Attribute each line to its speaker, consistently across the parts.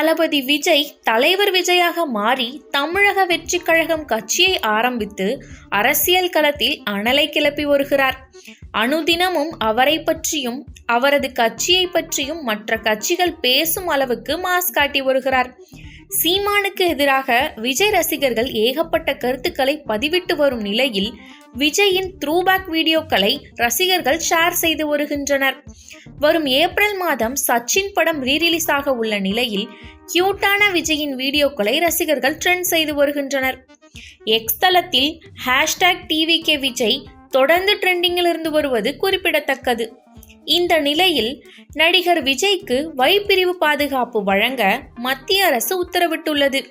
Speaker 1: தளபதி விஜய் தலைவர் விஜயாக மாறி தமிழக வெற்றி கழகம் கட்சியை ஆரம்பித்து அரசியல் களத்தில் அனலை கிளப்பி வருகிறார். அனுதினமும் அவரை பற்றியும் அவரது கட்சியை பற்றியும் மற்ற கட்சிகள் பேசும் அளவுக்கு மாஸ் காட்டி வருகிறார். சீமானுக்கு எதிராக விஜய் ரசிகர்கள் ஏகப்பட்ட கருத்துக்களை பதிவிட்டு வரும் நிலையில் விஜயின் த்ரூபேக் வீடியோக்களை ரசிகர்கள் ஷேர் செய்து வருகின்றனர். வரும் ஏப்ரல் மாதம் சச்சின் படம் ரீரிலீஸ் ஆக உள்ள நிலையில் கியூட்டான விஜயின் வீடியோக்களை ரசிகர்கள் ட்ரெண்ட் செய்து வருகின்றனர். எக்ஸ் தளத்தில் ஹேஷ்டேக் டிவிகே விஜய் தொடர்ந்து ட்ரெண்டிங்கில் இருந்து வருவது குறிப்பிடத்தக்கது. இந்த நிலையில் நடிகர் விஜய்க்கு வைப்பிரிவு பாதுகாப்பு வழங்க மத்திய அரசு உத்தரவிட்டுள்ளது.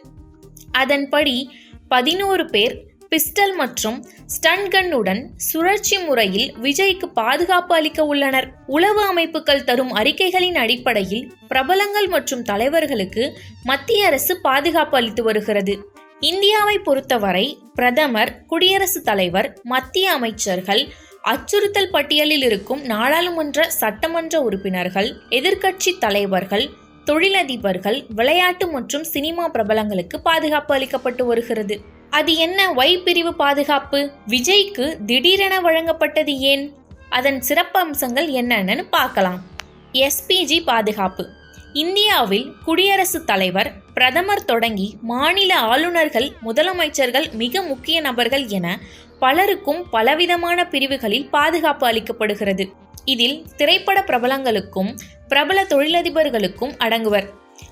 Speaker 1: அதன்படி பதினோரு பேர் பிஸ்டல் மற்றும் ஸ்டன்கன்னுடன் சுழற்சி முறையில் விஜய்க்கு பாதுகாப்பு அளிக்க உள்ளனர். உளவு அமைப்புகள் தரும் அறிக்கைகளின் அடிப்படையில் பிரபலங்கள் மற்றும் தலைவர்களுக்கு மத்திய அரசு பாதுகாப்பு அளித்து வருகிறது. இந்தியாவை பொறுத்தவரை பிரதமர் குடியரசுத் தலைவர் மத்திய அமைச்சர்கள் அச்சுறுத்தல் பட்டியலில் இருக்கும் நாடாளுமன்ற சட்டமன்ற உறுப்பினர்கள் எதிர்க்கட்சி தலைவர்கள் தொழிலதிபர்கள் விளையாட்டு மற்றும் சினிமா பிரபலங்களுக்கு பாதுகாப்பு அளிக்கப்பட்டு வருகிறது. அது என்ன ஒய் பிரிவு பாதுகாப்பு? விஜய்க்கு திடீரென வழங்கப்பட்டது ஏன்? அதன் சிறப்பம்சங்கள் என்னென்னு பார்க்கலாம். எஸ்பிஜி பாதுகாப்பு. இந்தியாவில் குடியரசுத் தலைவர் பிரதமர் தொடங்கி மாநில ஆளுநர்கள் முதலமைச்சர்கள் மிக முக்கிய நபர்கள் என பலருக்கும் பலவிதமான பிரிவுகளில் பாதுகாப்பு அளிக்கப்படுகிறது. இதில் திரைப்பட பிரபலங்களுக்கும் பிரபல தொழிலதிபர்களுக்கும் அடங்குவர்.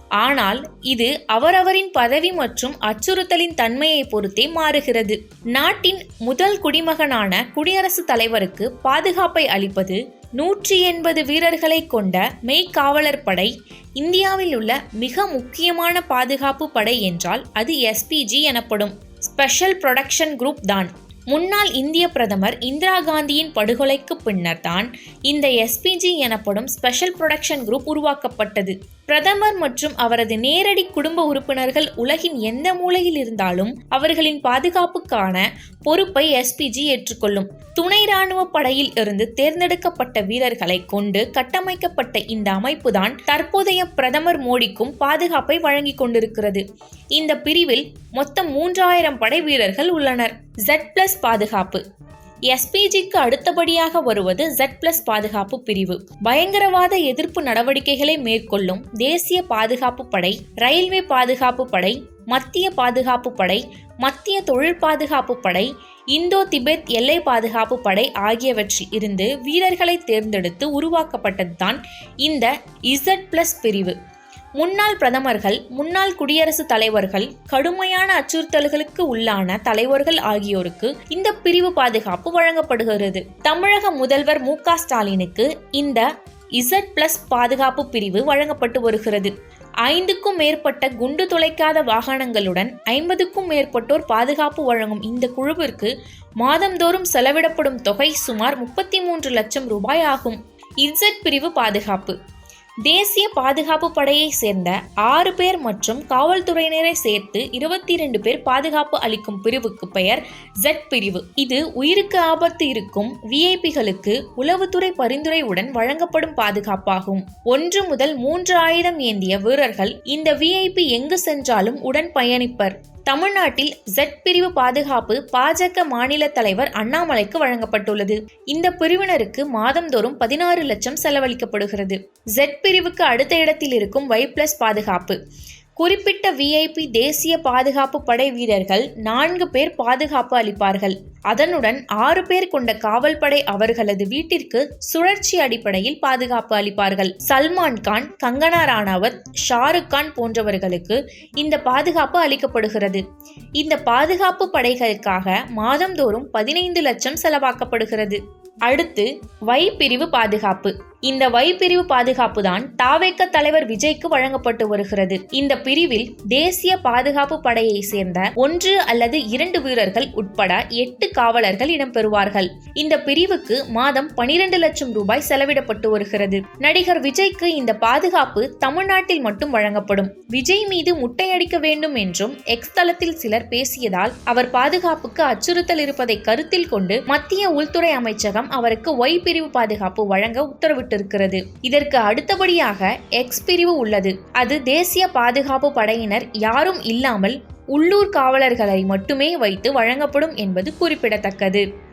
Speaker 1: ஆனால் இது அவரவரின் பதவி மற்றும் அச்சுறுத்தலின் தன்மையை பொறுத்தே மாறுகிறது. நாட்டின் முதல் குடிமகனான குடியரசுத் தலைவருக்கு பாதுகாப்பை அளிப்பது நூற்றி எண்பது வீரர்களை கொண்ட மெய்க்காவலர் படை இந்தியாவில் உள்ள மிக முக்கியமான பாதுகாப்பு படை என்றால் அது எஸ்பிஜி எனப்படும். ஸ்பெஷல் ப்ரொடக்ஷன் குரூப் தான். முன்னாள் இந்திய பிரதமர் இந்திரா காந்தியின் படுகொலைக்கு பின்னர் தான் இந்த எஸ்பிஜி எனப்படும் ஸ்பெஷல் ப்ரொடக்ஷன் குரூப் உருவாக்கப்பட்டது. பிரதமர் மற்றும் அவரது நேரடி குடும்ப உறுப்பினர்கள் உலகின் எந்த மூலையில் இருந்தாலும் அவர்களின் பாதுகாப்புக்கான பொறுப்பை எஸ்பிஜி ஏற்றுக்கொள்ளும். துணை ராணுவ படையில் இருந்து தேர்ந்தெடுக்கப்பட்ட வீரர்களை கொண்டு கட்டமைக்கப்பட்ட இந்த அமைப்புதான் தற்போதைய பிரதமர் மோடிக்கும் பாதுகாப்பை வழங்கிக் கொண்டிருக்கிறது. இந்த பிரிவில் மொத்தம் மூன்றாயிரம் படை வீரர்கள் உள்ளனர். ஜெட் பிளஸ் பாதுகாப்பு. எஸ்பிஜிக்கு அடுத்தபடியாக வருவது ஜெட் பிளஸ் பாதுகாப்பு பிரிவு. பயங்கரவாத எதிர்ப்பு நடவடிக்கைகளை மேற்கொள்ளும் தேசிய பாதுகாப்பு படை ரயில்வே பாதுகாப்பு படை மத்திய பாதுகாப்பு படை மத்திய தொழில் பாதுகாப்பு படை இந்தோ திபெத் எல்லை பாதுகாப்பு படை ஆகியவற்றில் இருந்து வீரர்களை தேர்ந்தெடுத்து உருவாக்கப்பட்டதுதான் இந்த இசட் பிளஸ் பிரிவு. முன்னாள் பிரதமர்கள் முன்னாள் குடியரசுத் தலைவர்கள் கடுமையான அச்சுறுத்தல்களுக்கு உள்ளான தலைவர்கள் ஆகியோருக்கு இந்த பிரிவு பாதுகாப்பு வழங்கப்படுகிறது. தமிழக முதல்வர் மு ஸ்டாலினுக்கு இந்த இசட் பிளஸ் பாதுகாப்பு பிரிவு வழங்கப்பட்டு வருகிறது. ஐந்துக்கும் மேற்பட்ட குண்டு துளைக்காத வாகனங்களுடன் ஐம்பதுக்கும் மேற்பட்டோர் பாதுகாப்பு வழங்கும் இந்த குழுவிற்கு மாதந்தோறும் செலவிடப்படும் தொகை சுமார் முப்பத்தி மூன்று லட்சம் ரூபாய் ஆகும். இசட் பிரிவு பாதுகாப்பு தேசிய பாதுகாப்பு படையை சேர்ந்த ஆறு பேர் மற்றும் காவல்துறையினரை சேர்த்து இருபத்தி இரண்டு பேர் பாதுகாப்பு அளிக்கும் பிரிவுக்கு பெயர் ஜெட் பிரிவு. இது உயிருக்கு ஆபத்து இருக்கும் விஐபிகளுக்கு உளவுத்துறை பரிந்துரையுடன் வழங்கப்படும் பாதுகாப்பாகும். ஒன்று முதல் மூன்று ஆயுதம் ஏந்திய வீரர்கள் இந்த விஐபி எங்கு சென்றாலும் உடன் பயணிப்பர். தமிழ்நாட்டில் ஜெட் பிரிவு பாதுகாப்பு பாஜக மாநில தலைவர் அண்ணாமலைக்கு வழங்கப்பட்டுள்ளது. இந்த பிரிவினருக்கு மாதந்தோறும் பதினாறு லட்சம் செலவழிக்கப்படுகிறது. ஜெட் பிரிவுக்கு அடுத்த இடத்தில் இருக்கும் வை பிளஸ் பாதுகாப்பு. குறிப்பிட்ட விஐபி தேசிய பாதுகாப்பு படை வீரர்கள் நான்கு பேர் பாதுகாப்பு அளிப்பார்கள். அதனுடன் ஆறு பேர் கொண்ட காவல்படை அவர்களது வீட்டிற்கு சுழற்சி அடிப்படையில் பாதுகாப்பு அளிப்பார்கள். சல்மான் கான் கங்கனா ராணாவத் ஷாருக் கான் போன்றவர்களுக்கு இந்த பாதுகாப்பு அளிக்கப்படுகிறது. இந்த பாதுகாப்பு படைகளுக்காக மாதந்தோறும் பதினைந்து லட்சம் செலவாக்கப்படுகிறது. அடுத்து வை பிரிவு பாதுகாப்பு. இந்த வைப்பிரிவு பாதுகாப்பு தான் தாவேக்க தலைவர் விஜய்க்கு வழங்கப்பட்டு வருகிறது. இந்த பிரிவில் தேசிய பாதுகாப்பு படையை சேர்ந்த ஒன்று அல்லது இரண்டு வீரர்கள் உட்பட எட்டு காவலர்கள் இடம்பெறுவார்கள். இந்த பிரிவுக்கு மாதம் பனிரெண்டு லட்சம் ரூபாய் செலவிடப்பட்டு வருகிறது. நடிகர் விஜய்க்கு இந்த பாதுகாப்பு தமிழ்நாட்டில் மட்டும் வழங்கப்படும். விஜய் மீது முட்டையடிக்க வேண்டும் என்றும் எக்ஸ் தளத்தில் சிலர் பேசியதால் அவர் பாதுகாப்புக்கு அச்சுறுத்தல் இருப்பதை கருத்தில் கொண்டு மத்திய உள்துறை அமைச்சகம் அவருக்கு ஒய் பிரிவு பாதுகாப்பு வழங்க உத்தரவிட்டு அறிவிக்கப்பட்டிருக்கிறது இதற்கு அடுத்தபடியாக எக்ஸ் பிரிவு உள்ளது. அது தேசிய பாதுகாப்பு படையினர் யாரும் இல்லாமல் உள்ளூர் காவலர்களை மட்டுமே வைத்து வழங்கப்படும் என்பது குறிப்பிடத்தக்கது.